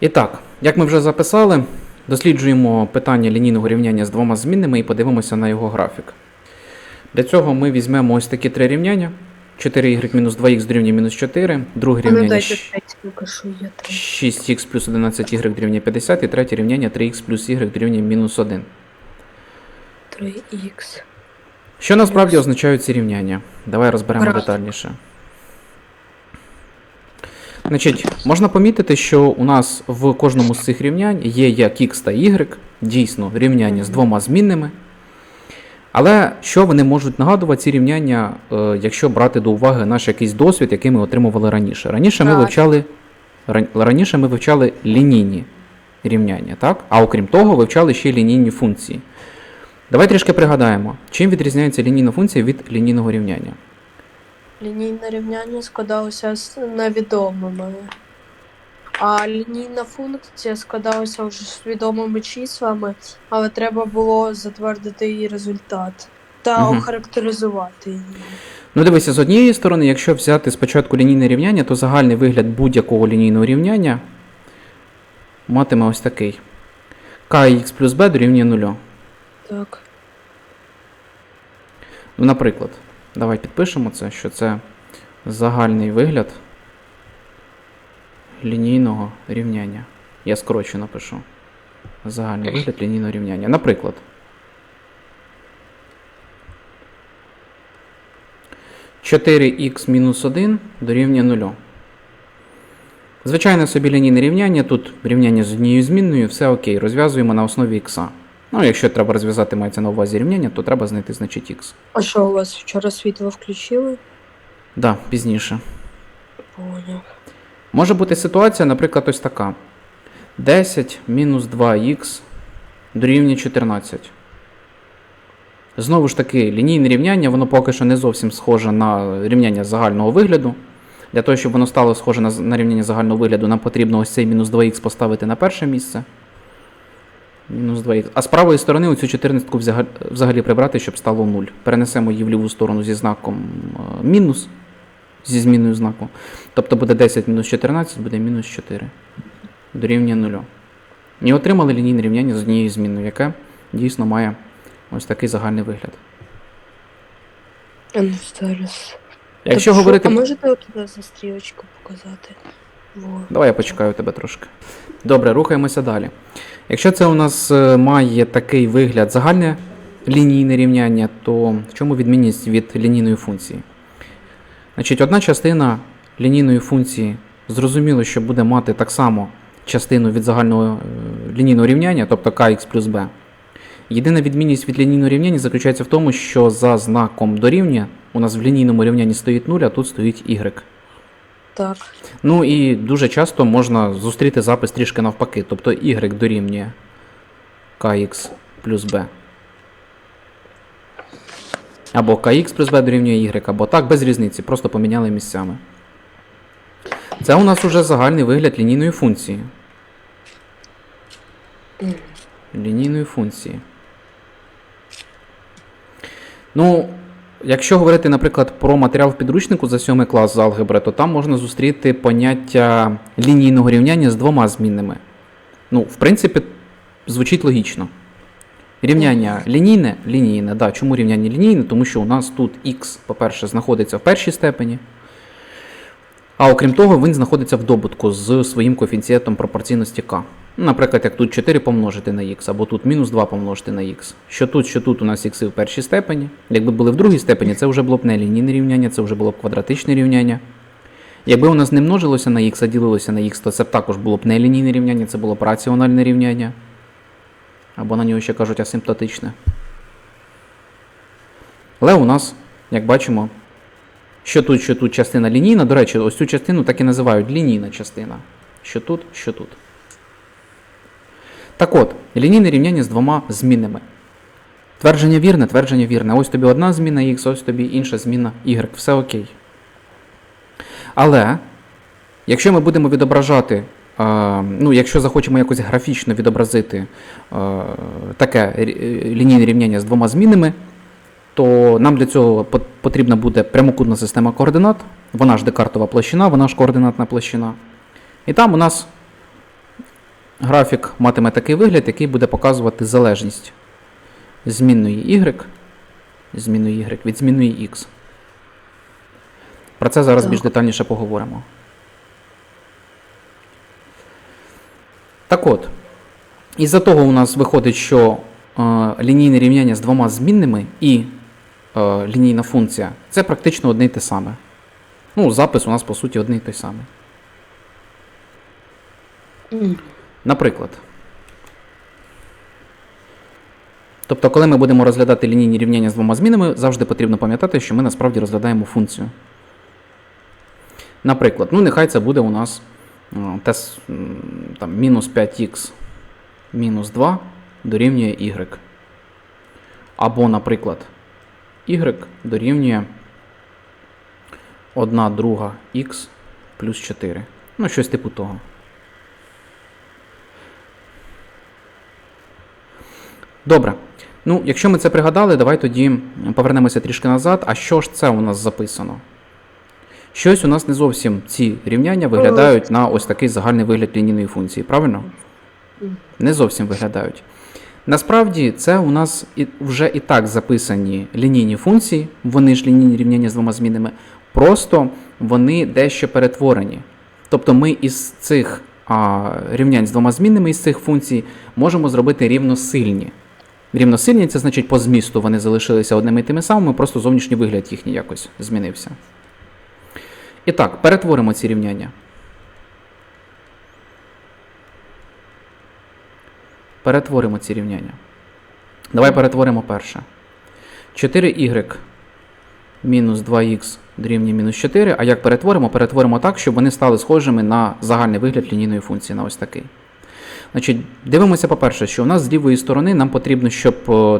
І так, як ми вже записали, досліджуємо питання лінійного рівняння з двома змінними і подивимося на його графік. Для цього ми візьмемо ось такі три рівняння. 4y мінус 2х дорівнює мінус 4, друге рівняння дайте щ- п'ять, покажу я там. 6х плюс 11y дорівнює 50 і третє рівняння 3х плюс y дорівнює мінус 1. 3х. Що насправді означають ці рівняння? Давай розберемо Графік. детальніше. Значить, можна помітити, що у нас в кожному з цих рівнянь є як x та y, дійсно рівняння з двома змінними. Але що вони можуть нагадувати ці рівняння, е, якщо брати до уваги наш якийсь досвід, який ми отримували раніше? Раніше ми вивчали, раніше ми вивчали лінійні рівняння, так? А окрім того, вивчали ще лінійні функції. Давай трішки пригадаємо, чим відрізняється лінійна функція від лінійного рівняння. Лінійне рівняння складалося з невідомими. А лінійна функція складалася вже з відомими числами, але треба було затвердити її результат та Мгм. охарактеризувати її. Ну, дивися, з однієї сторони, якщо взяти спочатку лінійне рівняння, то загальний вигляд будь-якого лінійного рівняння матиме ось такий. kx плюс b дорівнює 0. Так. Ну, наприклад, давай підпишемо це, що це загальний вигляд лінійного рівняння. Я скорочу напишу. Загальний вигляд лінійного рівняння. Наприклад. Мінус 1 дорівнює 0. Звичайне собі лінійне рівняння. Тут рівняння з однією змінною, все окей. Розв'язуємо на основі х. Ну, якщо треба розв'язати мається на увазі рівняння, то треба знайти значить х. А що у вас вчора світло включили? Да, пізніше. Поняв. Може бути ситуація, наприклад, ось така. 10 мінус 2х дорівнює 14. Знову ж таки, лінійне рівняння, воно поки що не зовсім схоже на рівняння загального вигляду. Для того, щоб воно стало схоже на, на рівняння загального вигляду, нам потрібно ось цей мінус 2х поставити на перше місце. Мінус 2х. А з правої сторони оцю 14 взагалі, взагалі прибрати, щоб стало 0. Перенесемо її в ліву сторону зі знаком е, мінус, зі зміною знаку. Тобто буде 10 мінус 14, буде мінус 4. Дорівнює 0. І отримали лінійне рівняння з однією зміною, яке дійсно має ось такий загальний вигляд. А ну зараз. Якщо Так, говорити. А можете туди за стрілочку показати? Давай я почекаю тебе трошки. Добре, рухаємося далі. Якщо це у нас е, має такий вигляд загальне лінійне рівняння, то в чому відмінність від лінійної функції? Значить, одна частина лінійної функції зрозуміло, що буде мати так само частину від загального е, лінійного рівняння, тобто kx плюс b. Єдина відмінність від лінійного рівняння заключається в тому, що за знаком дорівнює у нас в лінійному рівнянні стоїть 0, а тут стоїть y. Так. Ну і дуже часто можна зустріти запис трішки навпаки, тобто y дорівнює kx плюс b. Або kx плюс b дорівнює y, або так, без різниці, просто поміняли місцями. Це у нас уже загальний вигляд лінійної функції. Лінійної функції. Ну, якщо говорити, наприклад, про матеріал в підручнику за 7 клас з алгебри, то там можна зустріти поняття лінійного рівняння з двома змінними. Ну, в принципі, звучить логічно. Рівняння лінійне, лінійне, да. Чому рівняння лінійне? Тому що у нас тут х, по-перше, знаходиться в першій степені. А окрім того, він знаходиться в добутку з своїм коефіцієнтом пропорційності k. Наприклад, як тут 4 помножити на х, або тут мінус 2 помножити на х. Що тут, що тут у нас х в першій степені. Якби були в другій степені, це вже було б не лінійне рівняння, це вже було б квадратичне рівняння. Якби у нас не множилося на х, а ділилося на х, то це б також було б не лінійне рівняння, це було б раціональне рівняння. Або на нього ще кажуть асимптотичне. Але у нас, як бачимо, що тут, що тут частина лінійна. До речі, ось цю частину так і називають лінійна частина. Що тут, що тут. Так от, лінійне рівняння з двома змінними. Твердження вірне, твердження вірне. Ось тобі одна зміна x, ось тобі інша зміна y. Все окей. Але, якщо ми будемо відображати, е, ну, якщо захочемо якось графічно відобразити е, таке лінійне рівняння з двома змінами, то нам для цього потрібна буде прямокутна система координат. Вона ж декартова площина, вона ж координатна площина. І там у нас графік матиме такий вигляд, який буде показувати залежність змінної y, змінної y від змінної x. Про це зараз Так. більш детальніше поговоримо. Так от, із-за того у нас виходить, що е, лінійне рівняння з двома змінними і е, лінійна функція це практично одне й те саме. Ну, запис у нас по суті одне й той самий. Наприклад. Тобто, коли ми будемо розглядати лінійні рівняння з двома змінами, завжди потрібно пам'ятати, що ми насправді розглядаємо функцію. Наприклад, ну нехай це буде у нас тес, там, мінус 5х мінус 2 дорівнює y. Або, наприклад, y дорівнює 1 друга х плюс 4. Ну, щось типу того. Добре. Ну, якщо ми це пригадали, давай тоді повернемося трішки назад. А що ж це у нас записано? Щось у нас не зовсім ці рівняння виглядають на ось такий загальний вигляд лінійної функції, правильно? Не зовсім виглядають. Насправді, це у нас і, вже і так записані лінійні функції, вони ж лінійні рівняння з двома змінами, просто вони дещо перетворені. Тобто ми із цих а, рівнянь з двома змінними, із цих функцій, можемо зробити рівносильні. Рівносильні це значить по змісту вони залишилися одними і тими самими, просто зовнішній вигляд їхній якось змінився. І так, перетворимо ці рівняння. Перетворимо ці рівняння. Давай перетворимо перше. 4y мінус 2х дорівнює мінус 4. А як перетворимо? Перетворимо так, щоб вони стали схожими на загальний вигляд лінійної функції, на ось такий. Значить, дивимося, по-перше, що у нас з лівої сторони нам потрібно, щоб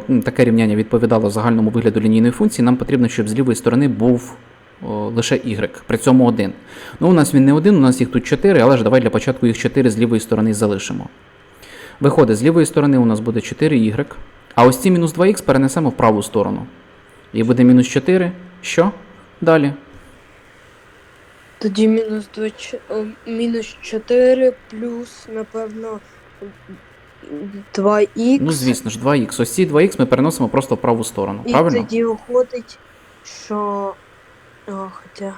ну, таке рівняння відповідало загальному вигляду лінійної функції, нам потрібно, щоб з лівої сторони був лише y, при цьому один. Ну, у нас він не один, у нас їх тут 4, але ж давай для початку їх 4 з лівої сторони залишимо. Виходить, з лівої сторони у нас буде 4y, а ось ці мінус 2х перенесемо в праву сторону. І буде мінус 4. Що? Далі. Тоді мінус 2, мінус 4 плюс, напевно, 2х. Ну, звісно ж, 2х. Ось ці 2х ми переносимо просто в праву сторону. І Правильно? тоді виходить, що. А, хоча.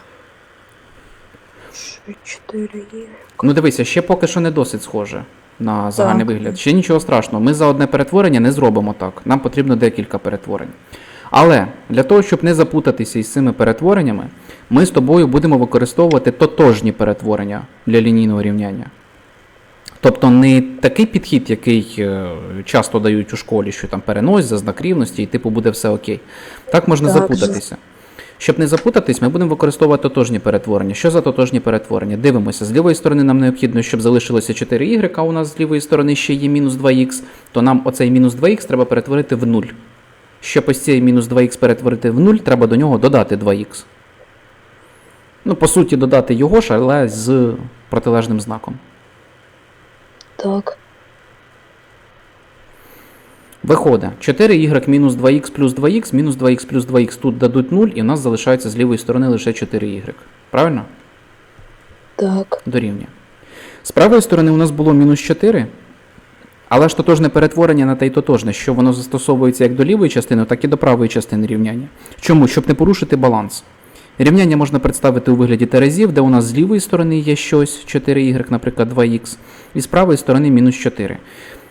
4 є. Ну дивися, ще поки що не досить схоже на загальний Так. вигляд. Ще нічого страшного. Ми за одне перетворення не зробимо так. Нам потрібно декілька перетворень. Але для того, щоб не запутатися із цими перетвореннями, ми з тобою будемо використовувати тотожні перетворення для лінійного рівняння. Тобто не такий підхід, який е, часто дають у школі, що там перенось за знак рівності, і типу буде все окей. Так можна Так, запутатися. Щоб не запутатись, ми будемо використовувати тотожні перетворення. Що за тотожні перетворення? Дивимося, з лівої сторони нам необхідно, щоб залишилося 4y, а у нас з лівої сторони ще є мінус 2х, то нам оцей мінус 2х треба перетворити в 0. Щоб ось цей мінус 2х перетворити в 0, треба до нього додати 2х. Ну, по суті, додати його ж, але з протилежним знаком. Так. Виходить, 4y мінус 2х плюс 2х, мінус 2х плюс 2х тут дадуть 0, і у нас залишається з лівої сторони лише 4y. Правильно? Так. Дорівнює. З правої сторони у нас було мінус 4, але ж тотожне перетворення на те й тотожне, що воно застосовується як до лівої частини, так і до правої частини рівняння. Чому? Щоб не порушити баланс. Рівняння можна представити у вигляді терезів, де у нас з лівої сторони є щось 4y, наприклад, 2х, і з правої сторони мінус 4.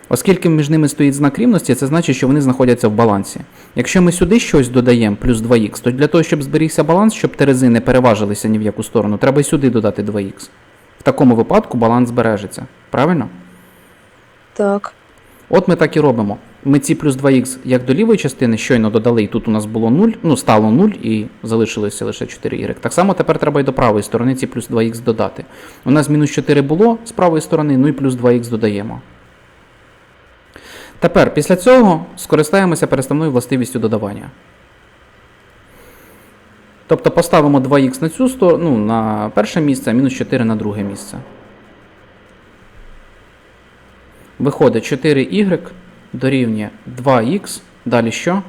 Оскільки між ними стоїть знак рівності, це значить, що вони знаходяться в балансі. Якщо ми сюди щось додаємо плюс 2х, то для того, щоб зберігся баланс, щоб терези не переважилися ні в яку сторону, треба й сюди додати 2х. В такому випадку баланс збережеться. Правильно? Так. От ми так і робимо. Ми ці плюс 2х як до лівої частини щойно додали, і тут у нас було 0, ну стало 0 і залишилося лише 4y. Так само тепер треба і до правої сторони ці плюс 2х додати. У нас мінус 4 було з правої сторони, ну і плюс 2х додаємо. Тепер після цього скористаємося переставною властивістю додавання. Тобто поставимо 2х на цю сторону, ну, на перше місце, а мінус 4 на друге місце. Виходить 4y дорівнює 2х. Далі що?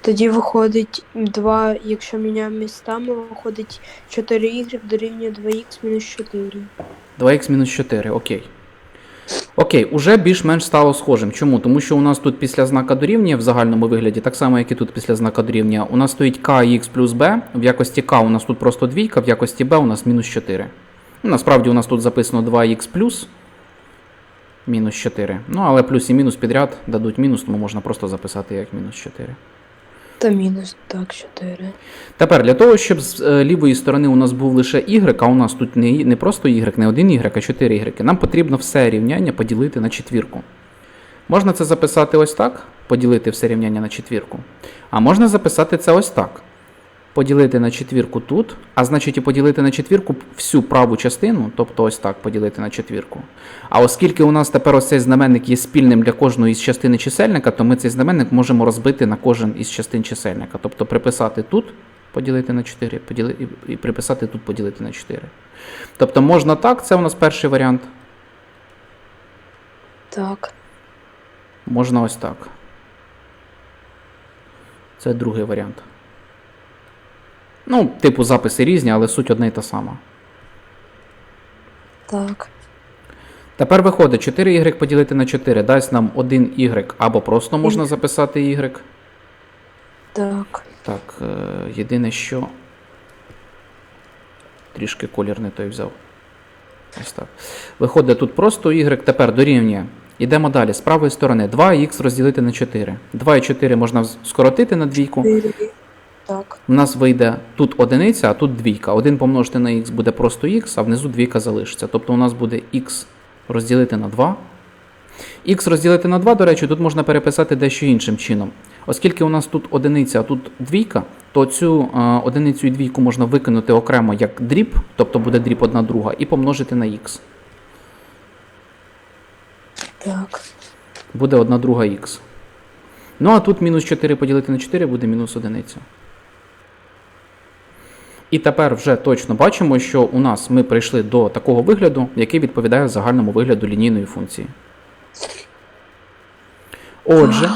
Тоді виходить 2, якщо міняємо містами, виходить 4y дорівнює 2х мінус 4. 2х мінус 4, окей. Окей, уже більш-менш стало схожим. Чому? Тому що у нас тут після знака дорівнює в загальному вигляді, так само, як і тут після знака дорівнює, у нас стоїть kx плюс b. В якості k у нас тут просто двійка, в якості b у нас мінус 4. Ну, насправді у нас тут записано 2х плюс мінус 4. Ну, але плюс і мінус підряд дадуть мінус, тому можна просто записати як мінус 4. Та мінус, так, 4. Тепер для того, щоб з е, лівої сторони у нас був лише y, а у нас тут не, не просто y, не один y, а 4 y, нам потрібно все рівняння поділити на четвірку. Можна це записати ось так, поділити все рівняння на четвірку. А можна записати це ось так. Поділити на четвірку тут, а значить і поділити на четвірку всю праву частину, тобто ось так поділити на четвірку. А оскільки у нас тепер ось цей знаменник є спільним для кожної із частини чисельника, то ми цей знаменник можемо розбити на кожен із частин чисельника. Тобто приписати тут поділити на 4, поділи, і, і приписати тут поділити на 4. Тобто можна так, це у нас перший варіант. Так. Можна ось так. Це другий варіант. Ну, типу записи різні, але суть одна й та сама. Так. Тепер виходить 4y поділити на 4 дасть нам 1y або просто можна записати y. Так. Так, е, єдине, що. Трішки колір не той взяв. Ось так. Виходить тут просто y, тепер дорівнює. Йдемо далі. З правої сторони 2х розділити на 4. 2 і 4 можна скоротити на двійку. 4. Так. У нас вийде тут одиниця, а тут двійка. 1 помножити на х буде просто х, а внизу двійка залишиться. Тобто у нас буде х розділити на 2. Х розділити на 2, до речі, тут можна переписати дещо іншим чином. Оскільки у нас тут одиниця, а тут двійка, то цю е, одиницю і двійку можна викинути окремо як дріб, тобто буде дріб одна друга, і помножити на х. Так. Буде 1 друга х. Ну а тут мінус 4 поділити на 4 буде мінус 1. І тепер вже точно бачимо, що у нас ми прийшли до такого вигляду, який відповідає загальному вигляду лінійної функції. Отже,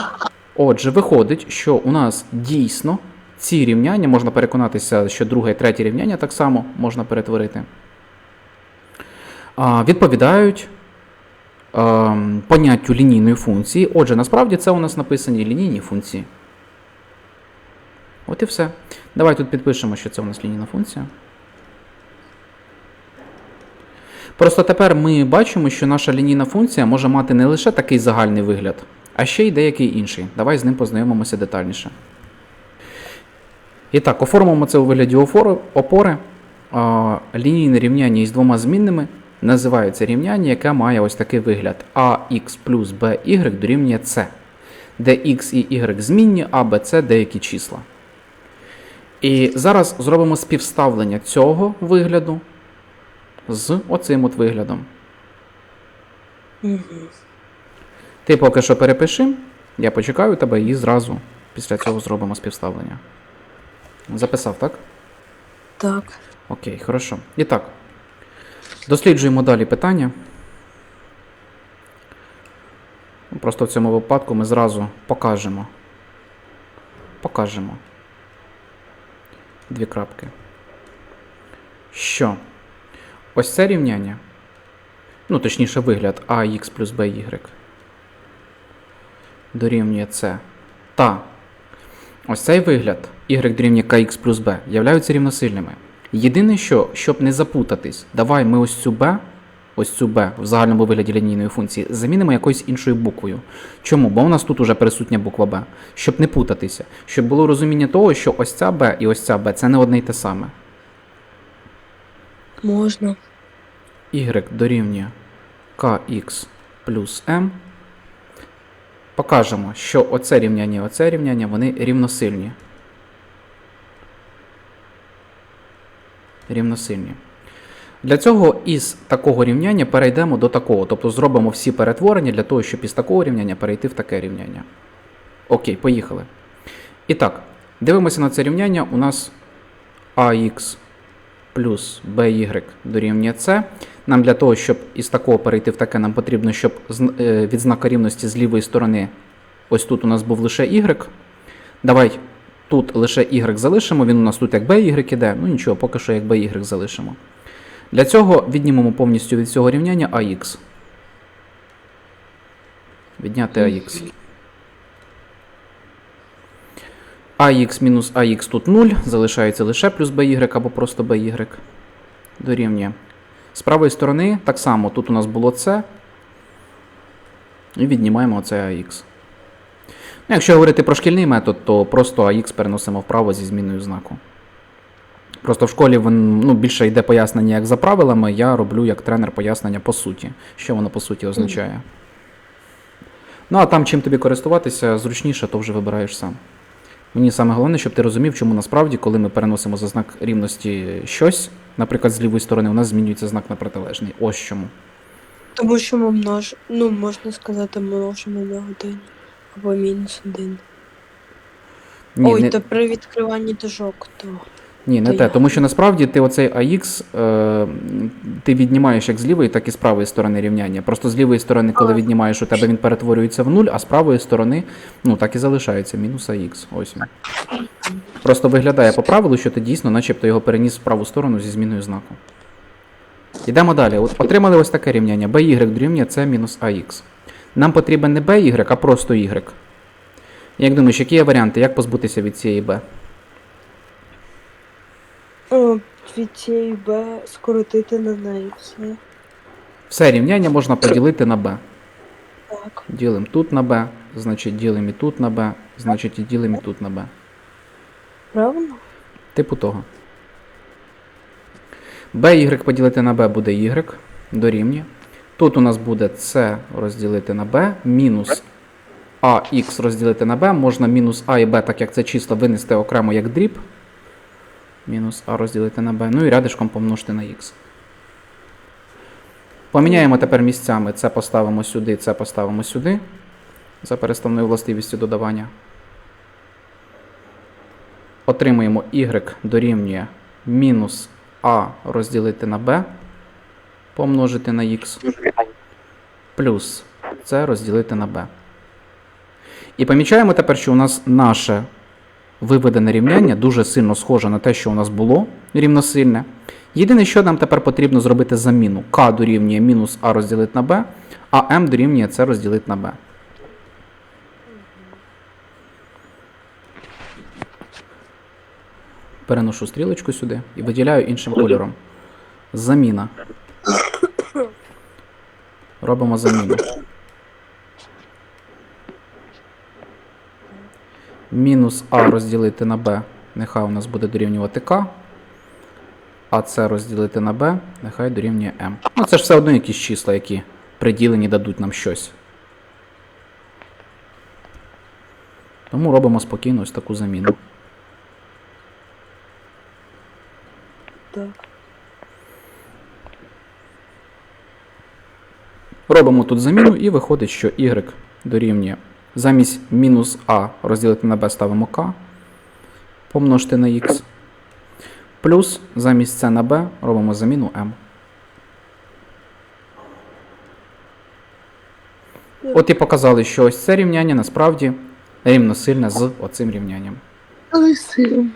отже, виходить, що у нас дійсно ці рівняння, можна переконатися, що друге і третє рівняння так само можна перетворити, відповідають ем, поняттю лінійної функції. Отже, насправді це у нас написані лінійні функції. От і все. Давай тут підпишемо, що це у нас лінійна функція. Просто тепер ми бачимо, що наша лінійна функція може мати не лише такий загальний вигляд, а ще й деякий інший. Давай з ним познайомимося детальніше. І так, оформимо це у вигляді опори. Лінійне рівняння із двома змінними називається рівняння, яке має ось такий вигляд ax плюс by дорівнює c, де x і y змінні, а b це деякі числа. І зараз зробимо співставлення цього вигляду з оцим от виглядом. Угу. Ти поки що перепиши, я почекаю тебе і зразу після цього зробимо співставлення. Записав, так? Так. Окей, хорошо. І так. Досліджуємо далі питання. Просто в цьому випадку ми зразу покажемо. Покажемо. Дві крапки. Що? Ось це рівняння. Ну, точніше, вигляд ax плюс by дорівнює це. Та ось цей вигляд y дорівнює kx плюс b являються рівносильними. Єдине, що, щоб не запутатись, давай ми ось цю b, ось цю b в загальному вигляді лінійної функції замінимо якоюсь іншою буквою. Чому? Бо у нас тут уже присутня буква b. Щоб не путатися, щоб було розуміння того, що ось ця b і ось ця b це не одне й те саме. Можна. y дорівнює kx плюс m. Покажемо, що оце рівняння і оце рівняння вони рівносильні. Рівносильні. Для цього із такого рівняння перейдемо до такого. Тобто зробимо всі перетворення для того, щоб із такого рівняння перейти в таке рівняння. Окей, поїхали. І так, дивимося на це рівняння. У нас ax плюс by дорівнює c. Нам для того, щоб із такого перейти в таке, нам потрібно, щоб е, від знака рівності з лівої сторони, ось тут у нас був лише y. Давай тут лише y залишимо, він у нас тут як by іде, ну нічого, поки що як by залишимо. Для цього віднімемо повністю від цього рівняння ax. Відняти ax. ax мінус ax тут 0, залишається лише плюс by або просто by. Дорівнює. З правої сторони так само, тут у нас було c. І віднімаємо оце ax. Ну, якщо говорити про шкільний метод, то просто ax переносимо вправо зі зміною знаку. Просто в школі він, ну, більше йде пояснення як за правилами, я роблю як тренер пояснення по суті. Що воно по суті означає. Ну, а там, чим тобі користуватися зручніше, то вже вибираєш сам. Мені саме головне, щоб ти розумів, чому насправді, коли ми переносимо за знак рівності щось, наприклад, з лівої сторони, у нас змінюється знак на протилежний. Ось чому. Тому що ми множ... ну, можна сказати, множимо на один. Або мінус один. Ні, Ой, не, то при відкриванні дужок, то. Ні, не то те. я- Тому що насправді ти оцей AX е, ти віднімаєш як з лівої, так і з правої сторони рівняння. Просто з лівої сторони, коли віднімаєш, у тебе він перетворюється в нуль, а з правої сторони, ну так і залишається мінус AX. Ось він. Просто виглядає по правилу, що ти дійсно, начебто, його переніс в праву сторону зі зміною знаку. Йдемо далі. От отримали ось таке рівняння. by дорівнює c мінус ax. Нам потрібен не by, а просто y. Як думаєш, які є варіанти, як позбутися від цієї b? О, від цієї Б скоротити на неї все. Все рівняння можна поділити на b. Так. Ділимо тут на b, значить ділимо і тут на b, значить і ділимо і тут на b. Правильно? Типу того. by поділити на b буде y дорівнює. Тут у нас буде c розділити на b, мінус ax розділити на b. Можна мінус a і b, так як це число, винести окремо як дріб. Мінус a розділити на b. Ну і рядишком помножити на x. Поміняємо тепер місцями. Це поставимо сюди, це поставимо сюди. За переставною властивістю додавання. Отримуємо y дорівнює мінус a розділити на b, помножити на x, плюс c розділити на b. І помічаємо тепер, що у нас наше виведене рівняння дуже сильно схоже на те, що у нас було рівносильне. Єдине, що нам тепер потрібно зробити заміну. k дорівнює мінус a розділити на b, а m дорівнює c розділити на b. Переношу стрілочку сюди і виділяю іншим кольором. Заміна. Робимо заміну. Мінус А розділити на Б. Нехай у нас буде дорівнювати К. А С розділити на Б, нехай дорівнює М. Ну, це ж все одно якісь числа, які приділені дадуть нам щось. Тому робимо спокійно ось таку заміну. Так. Робимо тут заміну і виходить, що y дорівнює замість мінус а розділити на b ставимо k, помножити на x. Плюс замість c на b робимо заміну m. От і показали, що ось це рівняння насправді рівносильне з оцим рівнянням. Але сильно.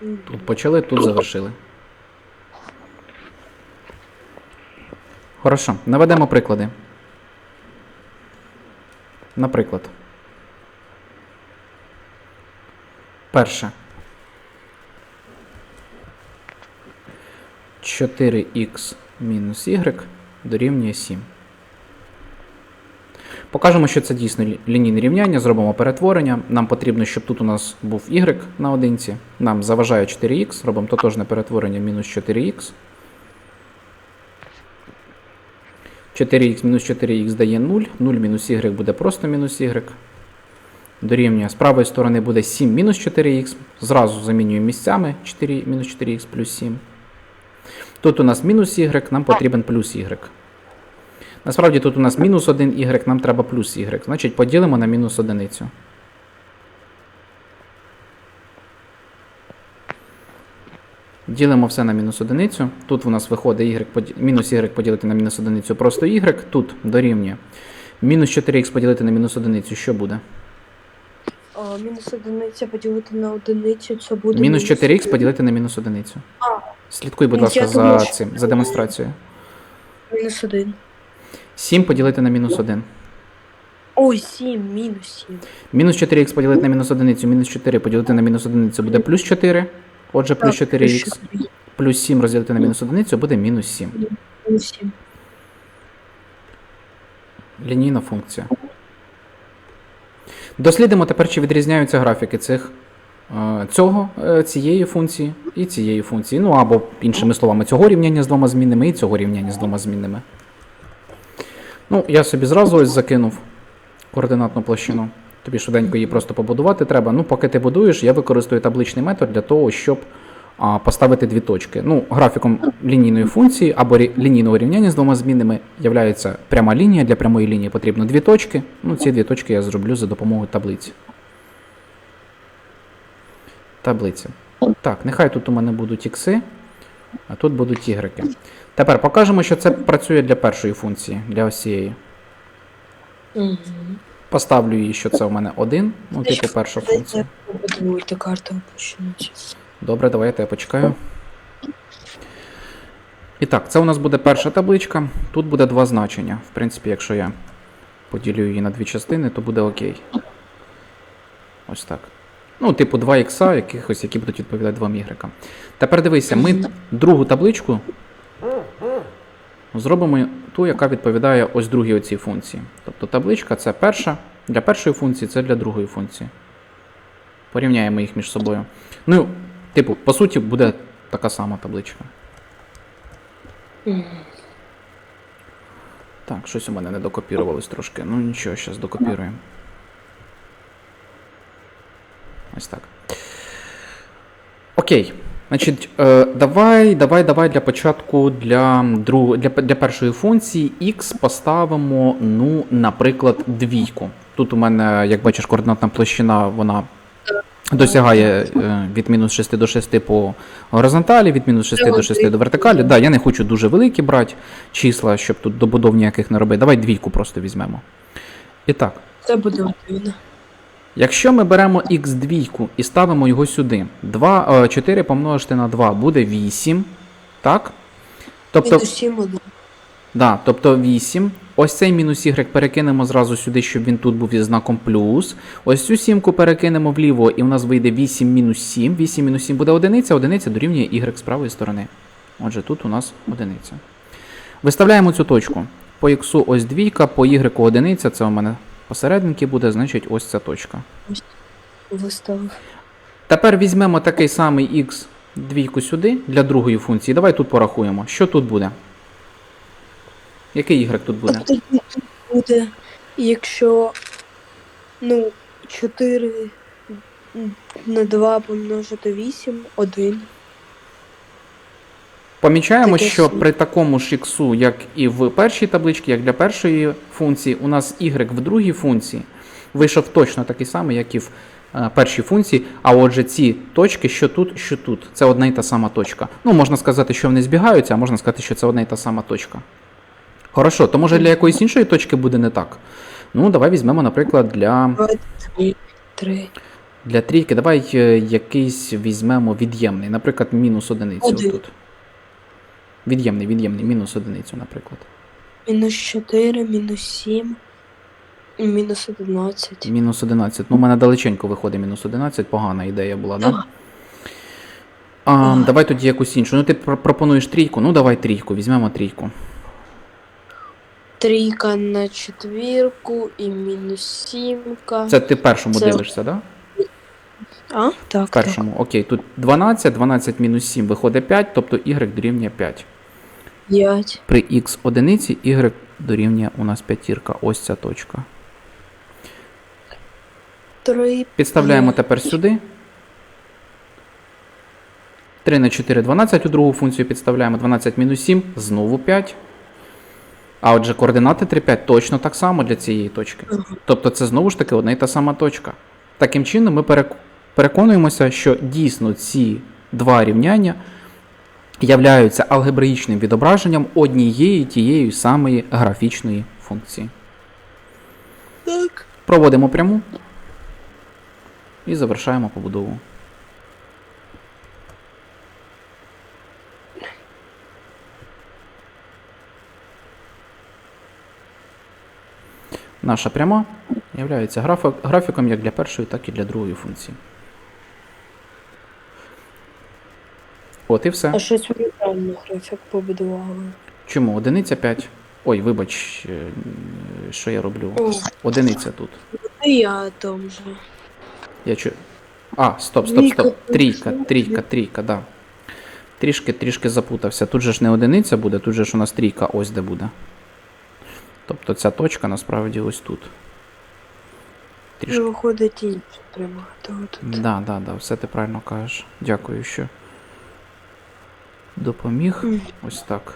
Тут почали, тут завершили. Хорошо, наведемо приклади. Наприклад. Перше. 4х мінус y дорівнює 7. Покажемо, що це дійсно лінійне рівняння, зробимо перетворення. Нам потрібно, щоб тут у нас був y на одинці. Нам заважає 4х, робимо тотожне перетворення мінус 4х. 4х мінус 4х дає 0, 0 мінус y буде просто мінус y. Дорівнює. З правої сторони буде 7 мінус 4х. Зразу замінюємо місцями 4 мінус 4х плюс 7. Тут у нас мінус y, нам потрібен плюс y. Насправді тут у нас мінус 1 y, нам треба плюс y. Значить, поділимо на мінус одиницю. Ділимо все на мінус одиницю. Тут у нас виходить мінус y поділити на мінус одиницю просто y. Тут дорівнює. Мінус 4х поділити на мінус одиницю, що буде? А, мінус одиниця поділити на одиницю, це буде. Мінус 4х поділити на мінус одиницю. А. Слідкуй, будь ласка, за цим, за демонстрацією. Мінус один. 7 поділити на мінус 1. Ой, сім, мінус сім. Мінус 4х поділити на мінус 1, мінус 4 поділити на мінус 1 буде плюс 4. Отже, плюс 4х плюс 7 розділити на мінус 1 буде мінус 7. Мінус сім. Лінійна функція. Дослідимо тепер, чи відрізняються графіки цих, е, цього, е, цієї функції і цієї функції. Ну або, іншими словами, цього рівняння з двома змінними і цього рівняння з двома змінними. Ну, я собі зразу ось закинув координатну площину. Тобі швиденько її просто побудувати треба. Ну, поки ти будуєш, я використовую табличний метод для того, щоб а, поставити дві точки. Ну, графіком лінійної функції або рі- лінійного рівняння з двома змінними являється пряма лінія. Для прямої лінії потрібно дві точки. Ну, ці дві точки я зроблю за допомогою таблиці. Таблиця. Так, нехай тут у мене будуть ікси, а тут будуть ігреки. Тепер покажемо, що це працює для першої функції, для ось. Поставлю її, що це у мене один, ну, типу перша функція. Побудуйте карту опущенуть. Добре, давайте я почекаю. І так, це у нас буде перша табличка. Тут буде два значення. В принципі, якщо я поділю її на дві частини, то буде окей. Ось так. Ну, типу 2 ікса, якихось, які будуть відповідати 2 ігрекам. Тепер дивися, ми другу табличку зробимо ту, яка відповідає ось другій оцій функції. Тобто табличка це перша, для першої функції, це для другої функції. Порівняємо їх між собою. Ну, типу, по суті, буде така сама табличка. Так, щось у мене не докопірувалось трошки. Ну нічого, зараз докопіруємо. Ось так. Окей. Значить, е, давай, давай, давай для початку для, друг, для, для першої функції x поставимо, ну, наприклад, двійку. Тут у мене, як бачиш, координатна площина, вона досягає е, від мінус 6 до 6 по горизонталі, від мінус 6 до 6 до вертикалі. Да, я не хочу дуже великі брати числа, щоб тут добудов ніяких не робити. Давай двійку просто візьмемо. І так. Це буде. Якщо ми беремо x2 і ставимо його сюди, 2, е, 4 помножити на 2 буде 8. Так? Тобто, да, тобто 8. Ось цей мінус y перекинемо зразу сюди, щоб він тут був із знаком плюс. Ось цю сімку перекинемо вліво, і у нас вийде 8 мінус 7. 8 мінус 7 буде одиниця, одиниця дорівнює y з правої сторони. Отже, тут у нас одиниця. Виставляємо цю точку. По x ось двійка, по y одиниця, це у мене посерединки буде, значить ось ця точка. Виставив. Тепер візьмемо такий самий x двійку сюди для другої функції. Давай тут порахуємо. Що тут буде? Який y тут буде? Тобто тут буде, якщо ну, 4 на 2 помножити 8, 1. Помічаємо, Таке що при такому ж x, як і в першій табличці, як для першої функції, у нас y в другій функції вийшов точно такий самий, як і в е, першій функції. А отже, ці точки, що тут, що тут, це одна і та сама точка. Ну, можна сказати, що вони збігаються, а можна сказати, що це одна і та сама точка. Хорошо, то може для якоїсь іншої точки буде не так. Ну, давай візьмемо, наприклад, для, 3. 3. для трійки. Давай е, якийсь візьмемо від'ємний, наприклад, мінус одиницю. Один. Тут. Від'ємний, від'ємний, мінус одиницю, наприклад. Мінус 4, мінус 7, мінус 11. Мінус 11. Ну, у мене далеченько виходить мінус 11, погана ідея була, да? А, давай тоді якусь іншу. Ну, ти пр- пропонуєш трійку, ну давай трійку, візьмемо трійку. Трійка на четвірку і мінус сімка. Це ти першому Це- дивишся, да? А? Так, В першому. Окей, тут 12, 12 мінус 7 виходить 5, тобто y дорівнює 5. 5. При x одиниці y дорівнює у нас п'ятірка. Ось ця точка. 3. Підставляємо П'ять. тепер сюди. 3 на 4 12 у другу функцію підставляємо. 12 мінус 7, знову 5. А отже, координати 3, 5 точно так само для цієї точки. Тобто це знову ж таки одна і та сама точка. Таким чином, ми перек- переконуємося, що дійсно ці два рівняння являються алгебраїчним відображенням однієї тієї самої графічної функції. Так. Проводимо пряму і завершаємо побудову. Наша пряма є графіком як для першої, так і для другої функції. От і все. А щось ми неправильно графік побудували. Чому? Одиниця 5. Ой, вибач, е, що я роблю. Одиниця тут. і я о том же. Я чу... А, стоп, стоп, стоп. Трійка, трійка, трійка, да. Трішки, трішки запутався. Тут же ж не одиниця буде, тут же ж у нас трійка ось де буде. Тобто ця точка насправді ось тут. Трішки. Виходить інше треба. Тут. Да, да, да, все ти правильно кажеш. Дякую, що допоміг. Ось так.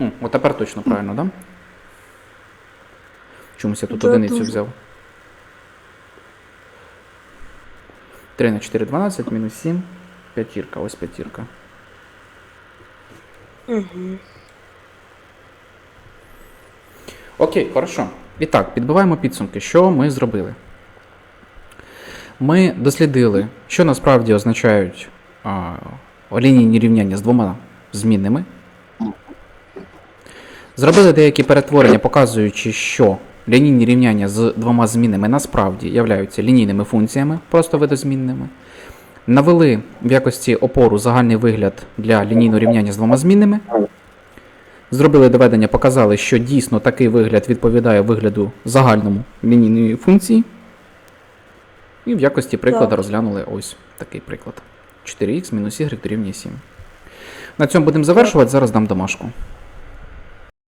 О, от тепер точно правильно, да? Чомусь я тут Да, одиницю дуже. взяв. 3 на 4, 12, мінус 7. П'ятірка, ось п'ятірка. Угу. Окей, хорошо. І так, підбиваємо підсумки. Що ми зробили? Ми дослідили, що насправді означають а, лінійні рівняння з двома змінними. Зробили деякі перетворення, показуючи, що лінійні рівняння з двома змінними насправді являються лінійними функціями, просто видозмінними. Навели в якості опору загальний вигляд для лінійного рівняння з двома змінними. Зробили доведення, показали, що дійсно такий вигляд відповідає вигляду загальному лінійної функції. І в якості прикладу розглянули ось такий приклад. 4х мінус y дорівнює 7. На цьому будемо завершувати. Зараз дам домашку.